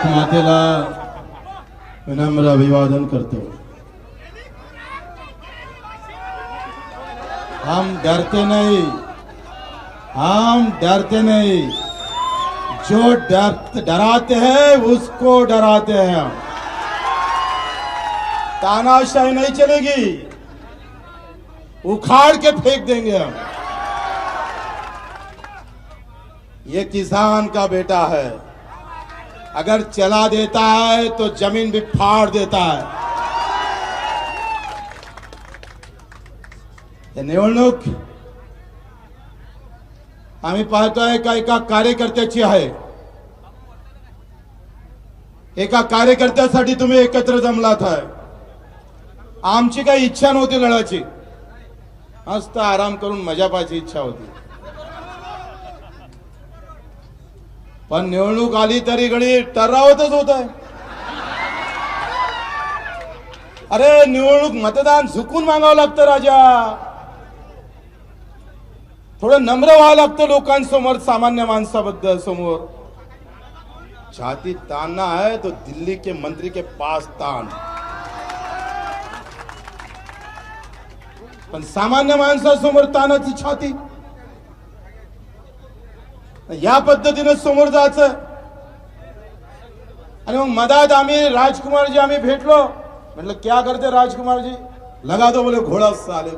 भारत मातेला विनम्र अभिवादन करतो हम डरते नहीं, हम डरते नहीं। जो डर डराते हैं, उसको डराते हैं हम। तानाशाही नहीं चलेगी, उखाड़ के फेंक देंगे हम। ये किसान का बेटा है। अगर चला देता है तो जमीन भी फाड़ देता है। निवडणूक आम्ही पाहतोय का एका कार्यकर्त्याची आहे। एका कार्यकर्त्यासाठी तुम्ही एकत्र जमलात आहे। आमची काही इच्छा नव्हती लढाची मस्त आराम करून मजा पाहायची इच्छा होती। पण निवडणूक आली तरी गडी टरावतच होत आहे अरे निवडणूक मतदान झुकून मागावं लागतं राजा. थोडं नम्र व्हावं लागतं लोकांसमोर सामान्य माणसाबद्दल समोर. छाती तानना है तो दिल्ली के मंत्री के पास तान पण सामान्य माणसासमोर तानाची छाती. या पद्धतीने समोर जायचं. आणि मग मधात आम्ही राजकुमारजी आम्ही भेटलो. म्हटलं क्या करते राजकुमारजी? लगा दो बोले घोड़ा साले.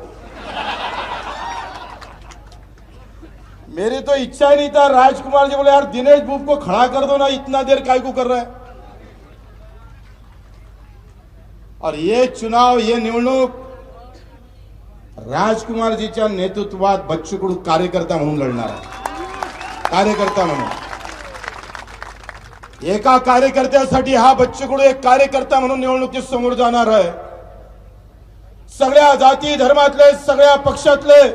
मेरी तो इच्छा ही नहीं था राजकुमार जी बोले यार दिनेश बुब को खड़ा कर दो ना इतना देर काय को कर रहा है? और ये चुनाव ये निवडणूक राजकुमारजीच्या नेतृत्वात बच्चू कडू कार्यकर्ता म्हणून लढणार आहे. कार्यकर्ता म्हणून. एका कार्यकर्त्यासाठी हा बच्चूकडू एक कार्यकर्ता म्हणून निवडणुकीत समोर जाणार आहे. सगळ्या जाती धर्मातले सगळ्या पक्षातले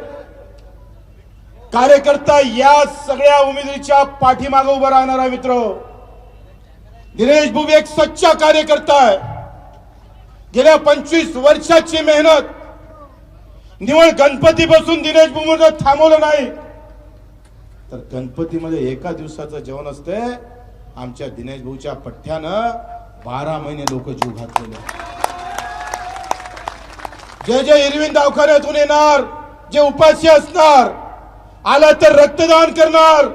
कार्यकर्ता या सगळ्या उमेदवारीच्या पाठीमागे उभा राहणार आहे मित्र. दिनेश बुबे एक सच्चा कार्यकर्ता आहे. गेल्या पंचवीस वर्षाची मेहनत. निवड गणपती बसून दिनेश बुबे थांबवलं नाही. तर गणपतीमध्ये एका दिवसाचं जेवण असते. आमच्या दिनेश भाऊच्या पठ्ठ्यानं बारा महिने लोक जीव घातलेले. जे जे इरविन दवाखान्यातून येणार. जे उपाशी असणार आला तर रक्तदान करणार.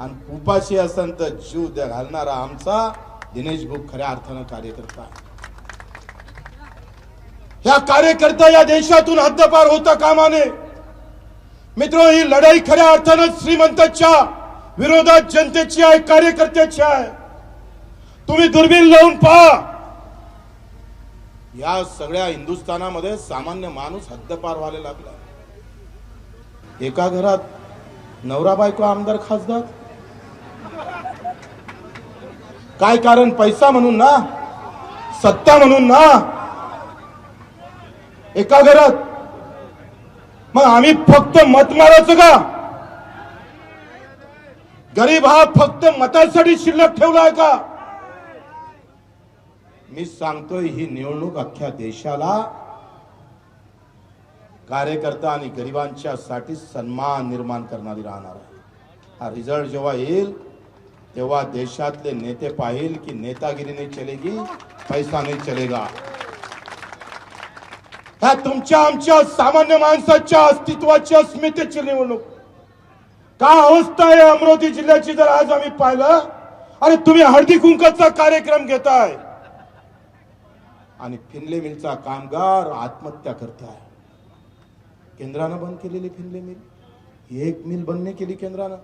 आणि उपाशी असन तर जीव द्या घालणारा आमचा दिनेश भाऊ खऱ्या अर्थानं कार्यकर्ता ह्या कार्यकर्ता या देशातून हद्दपार होता कामाने. मित्र ही लढाई खऱ्या अर्थानं श्रीमंताच्या विरोधात जनतेची आहे कार्यकर्त्याची आहे. तुम्ही दुर्बीण लावून पहा. या सगळ्या हिंदुस्थानामध्ये सामान्य माणूस हद्दपार व्हायला लागला. एका घरात नवरा बायको आमदार खासदार? काय कारण? पैसा म्हणून ना? सत्ता म्हणून ना? एका घरात मग आम्ही फक्त मत मारायचं का? गरीब हा फक्त मतासाठी शिल्लक ठेवलाय का? मी सांगतोय ही निवडणूक अख्ख्या देशाला कार्यकर्ता आणि गरिबांच्या साठी सन्मान निर्माण करणारी राहणार आहे. हा रिझल्ट जेव्हा येईल तेव्हा देशातले नेते पाहिल की नेतागिरी नाही चलेगी पैसा नाही चलेगा. ह्या तुमच्या आमच्या सामान्य माणसाच्या अस्तित्वाची अस्मितेची निवडणूक. का अवस्था आहे अमरावती जिल्ह्याची जर आज आम्ही पाहिलं अरे तुम्ही हळदी कुंकाचा कार्यक्रम घेताय. आणि फिनले मिलचा कामगार आत्महत्या करताय. केंद्रानं बंद केलेली फिनले मिल. एक मिल बंद नाही केली केंद्रानं.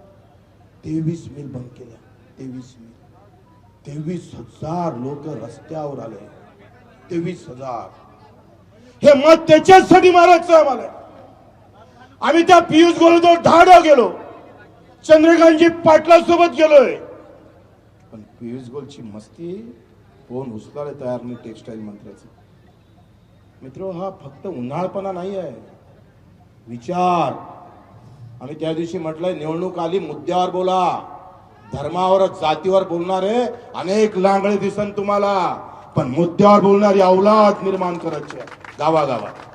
तेवीस मिल बंद केल्या. तेवीस मिल. तेवीस हजार लोक रस्त्यावर आले. तेवीस हजार. हे मत त्याच्याचसाठी मारायचं आम्हाला. आम्ही त्या पियुष गोलजवळ धाडा गेलो. चंद्रकांतजी पाटला सोबत गेलोय. पण पियुष गोलची मस्ती कोण उचलायला तयार नाही टेक्सटाईल मंत्र्याचं. मित्र हा फक्त उन्हाळपणा नाही आहे. विचार. आम्ही त्या दिवशी म्हटलंय निवडणूक आली मुद्द्यावर बोला. धर्मावर जातीवर बोलणारे अनेक लांगडे दिसन तुम्हाला. पण मुद्द्यावर बोलणारी अवलाद निर्माण करायची आहे Dava dava.